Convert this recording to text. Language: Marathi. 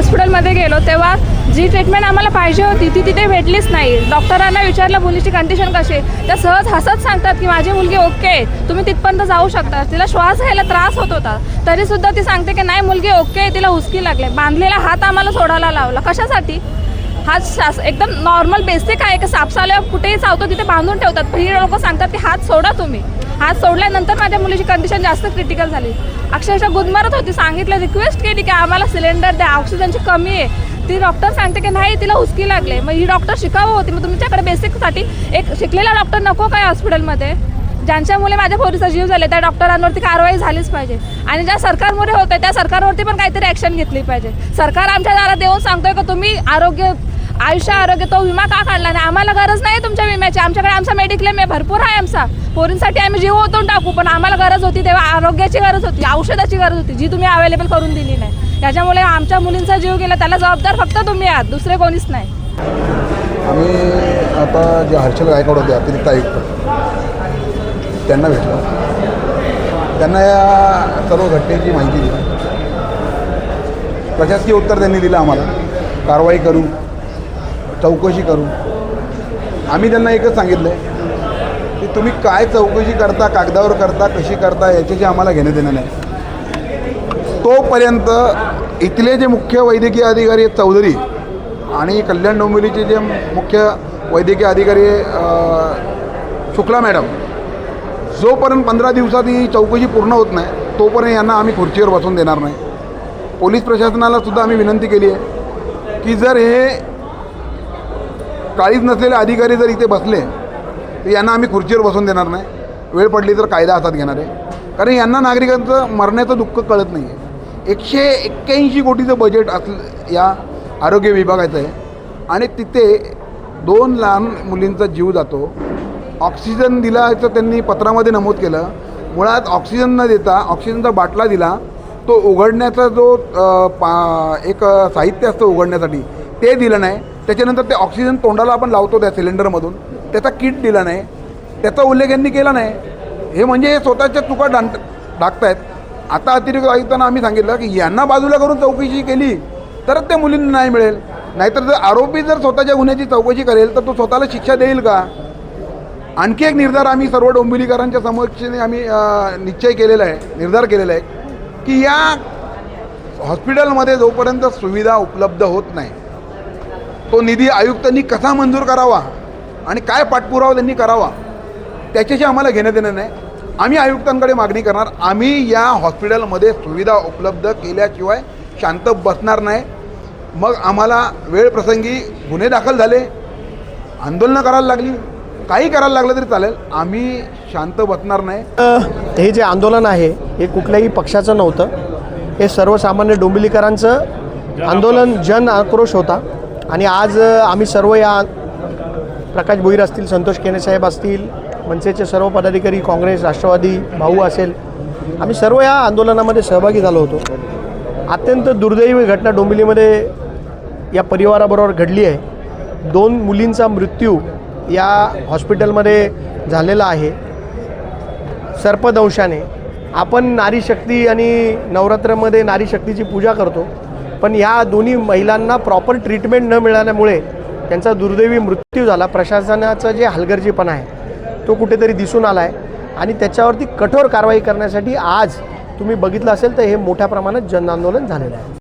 हॉस्पिटलमध्ये गेलो तेव्हा जी ट्रीटमेंट आम्हाला पाहिजे होती ती तिथे भेटलीच नाही. डॉक्टरांना विचारलं मुलीची कंडिशन कशी आहे? त्या सहज हसत सांगतात की माझी मुलगी ओके आहे. तुम्ही तिथपर्यंत जाऊ शकता. तिला श्वास घ्यायला त्रास होत होता. तरीसुद्धा ती सांगते की नाही मुलगी ओके आहे तिला हुसकी लागले बांधलेला हात आम्हाला सोडायला लावला. कशासाठी? हा शास एकदम नॉर्मल बेसिक आहे की सापसाला कुठेही चावतो तिथे बांधून ठेवतात. ही लोक सांगतात की हात सोडा तुम्ही. हात सोडल्यानंतर माझ्या मुलीची कंडिशन जास्त क्रिटिकल झाली. अक्षरशः गुदमरत होती. सांगितलं रिक्वेस्ट केली की आम्हाला सिलेंडर द्या. ऑक्सिजनची कमी आहे. ती डॉक्टर सांगते की नाही तिला हुसकी लागले मग ही डॉक्टर शिकावं होती. मग तुमच्याकडे बेसिकसाठी एक शिकलेला डॉक्टर नको काय हॉस्पिटलमध्ये ज्यांच्यामुळे माझ्या पोरीचा जीव झाले त्या डॉक्टरांवरती कारवाई झालीच पाहिजे. आणि ज्या सरकारमुळे होत आहे त्या सरकारवरती पण काहीतरी ॲक्शन घेतली पाहिजे. सरकार आमच्या दारात देऊन सांगतोय की तुम्ही आरोग्य आयुष्य आरोग्य तो विमा का काढला नाही? आम्हाला गरज नाही तुमच्या विम्याची. आमच्याकडे आमचा मेडिक्लेम आहे भरपूर आहे आमचा. पोरींसाठी आम्ही जीव ओतून टाकू पण आम्हाला गरज होती तेव्हा आरोग्याची गरज होती औषधाची गरज होती जी तुम्ही अवेलेबल करून दिली नाही. त्याच्यामुळे आमच्या मुलींचा जीव गेला त्याला जबाबदार फक्त तुम्ही आहात दुसरे कोणीच नाही. आम्ही आता जे हर्षल गायकवाड होते अतिरिक्त आयुक्त त्यांना भेटलो. त्यांना या सर्व घटनेची माहिती दिली. प्रशासकीय उत्तर त्यांनी दिलं आम्हाला. कारवाई करू. चौकशी करू. आम्ही त्यांना एकच सांगितलं आहे की तुम्ही काय चौकशी करता कागदावर करता कशी करता याच्याशी आम्हाला घेणं देणं नाही. तोपर्यंत इथले जे मुख्य वैद्यकीय अधिकारी आहेत चौधरी आणि कल्याण डोंबिवलीचे जे मुख्य वैद्यकीय अधिकारी शुक्ला मॅडम जोपर्यंत पंधरा दिवसात ही चौकशी पूर्ण होत नाही तोपर्यंत यांना आम्ही खुर्चीवर बसून देणार नाही. पोलीस प्रशासनाला सुद्धा आम्ही विनंती केली आहे की जर हे काळीच नसलेले अधिकारी जर इथे बसले तर यांना आम्ही खुर्चीवर बसून देणार नाही. वेळ पडली तर कायदा हातात घेणार आहे. कारण यांना नागरिकांचं मरण्याचं दुःख कळत नाही आहे एकशे एक्क्याऐंशी कोटीचं बजेट असलं या आरोग्य विभागाचं आहे. आणि तिथे दोन लहान मुलींचा जीव जातो. ऑक्सिजन दिलाचं त्यांनी पत्रामध्ये नमूद केलं. मुळात ऑक्सिजन न देता ऑक्सिजनचा बाटला दिला तो उघडण्याचा जो पा एक साहित्य असतं उघडण्यासाठी ते दिलं नाही. त्याच्यानंतर ते ऑक्सिजन तोंडाला आपण लावतो त्या सिलेंडरमधून त्याचा किट दिला नाही. त्याचा उल्लेख यांनी केला नाही. हे म्हणजे हे स्वतःच्या चुका डांट डाकतायत आता अतिरिक्त आयुक्तांना आम्ही सांगितलं की यांना बाजूला करून चौकशी केली तरच त्या मुलींना नाही मिळेल. नाहीतर जर आरोपी जर स्वतःच्या गुन्ह्याची चौकशी करेल तर तो स्वतःला शिक्षा देईल का? आणखी एक निर्धार आम्ही सर्व डोंबिवलीकरांच्या समक्षने आम्ही निश्चय केलेला आहे निर्धार केलेला आहे की या हॉस्पिटलमध्ये जोपर्यंत सुविधा उपलब्ध होत नाही तो निधी आयुक्तांनी कसा मंजूर करावा आणि काय पाठपुरावा त्यांनी करावा त्याच्याशी आम्हाला घेणं देणं नाही. आम्ही आयुक्तांकडे मागणी करणार. आम्ही या हॉस्पिटलमध्ये सुविधा उपलब्ध केल्याशिवाय शांत बसणार नाही. मग आम्हाला वेळ प्रसंगी गुन्हे दाखल झाले. आंदोलनं करायला लागली. काही करायला लागलं तरी चालेल. आम्ही शांत बसणार नाही. हे जे आंदोलन आहे हे कुठल्याही पक्षाचं नव्हतं. हे सर्वसामान्य डोंबिवलीकरांचं आंदोलन जन आक्रोश होता. आणि आज आम्ही सर्व या प्रकाश भोईर असतील संतोष केनेसाहेब असतील मनसेचे सर्व पदाधिकारी काँग्रेस राष्ट्रवादी भाऊ असेल आम्ही सर्व या आंदोलनामध्ये सहभागी झालो होतो. अत्यंत दुर्दैवी घटना डोंबिवलीमध्ये या परिवाराबरोबर घडली आहे. दोन मुलींचा मृत्यू या हॉस्पिटलमध्ये झालेला आहे. सर्पदंशाने. आपण नारी शक्ती आणि नवरात्रामध्ये नारी शक्तीची पूजा करतो. पण या दोन्ही महिलांना प्रॉपर ट्रीटमेंट न मिळाल्यामुळे त्यांचा दुर्दैवी मृत्यू झाला. प्रशासनाचं जे हलगर्जीपणा आहे तो कुठेतरी दिसून आला आहे आणि त्याच्यावरती कठोर कारवाई करण्यासाठी आज तुम्ही बघितलं असेल तर हे मोठ्या प्रमाणात जनआंदोलन झालेलं आहे.